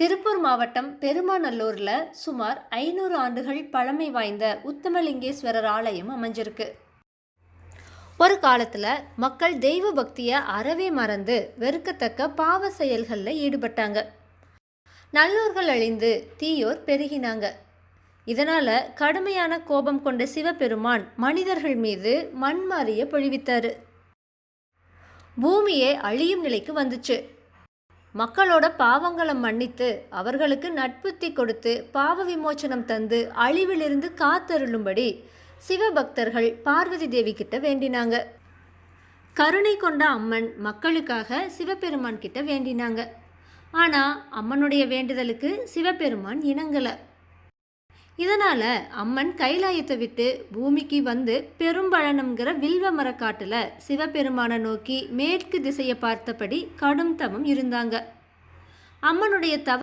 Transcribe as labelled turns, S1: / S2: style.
S1: திருப்பூர் மாவட்டம் பெருமாநல்லூரில் சுமார் ஐநூறு ஆண்டுகள் பழமை வாய்ந்த உத்தமலிங்கேஸ்வரர் ஆலயம் அமைஞ்சிருக்கு. ஒரு காலத்தில் மக்கள் தெய்வ பக்தியை அறவே மறந்து வெறுக்கத்தக்க பாவ செயல்களில் ஈடுபட்டாங்க. நல்லோர்கள் அழிந்து தீயோர் பெருகினாங்க. இதனால் கடுமையான கோபம் கொண்ட சிவபெருமான் மனிதர்கள் மீது மண்மாரிய பொழிவித்தார். பூமியே அழியும் நிலைக்கு வந்துச்சு. மக்களோட பாவங்களை மன்னித்து அவர்களுக்கு நட்புத்தி கொடுத்து பாவ விமோச்சனம் தந்து அழிவிலிருந்து காத்தருளும்படி சிவபக்தர்கள் பார்வதி தேவி கிட்ட வேண்டினாங்க. கருணை கொண்ட அம்மன் மக்களுக்காக சிவபெருமான் கிட்ட வேண்டினாங்க. ஆனால் அம்மனுடைய வேண்டுதலுக்கு சிவபெருமான் இணங்கலை. இதனால் அம்மன் கைலாயத்தை விட்டு பூமிக்கு வந்து பெரும்பழனம்ங்கிற வில்வ மரக்காட்டில் சிவபெருமானை நோக்கி மேற்கு திசையை பார்த்தபடி கடும் தவம் இருந்தாங்க. அம்மனுடைய தவ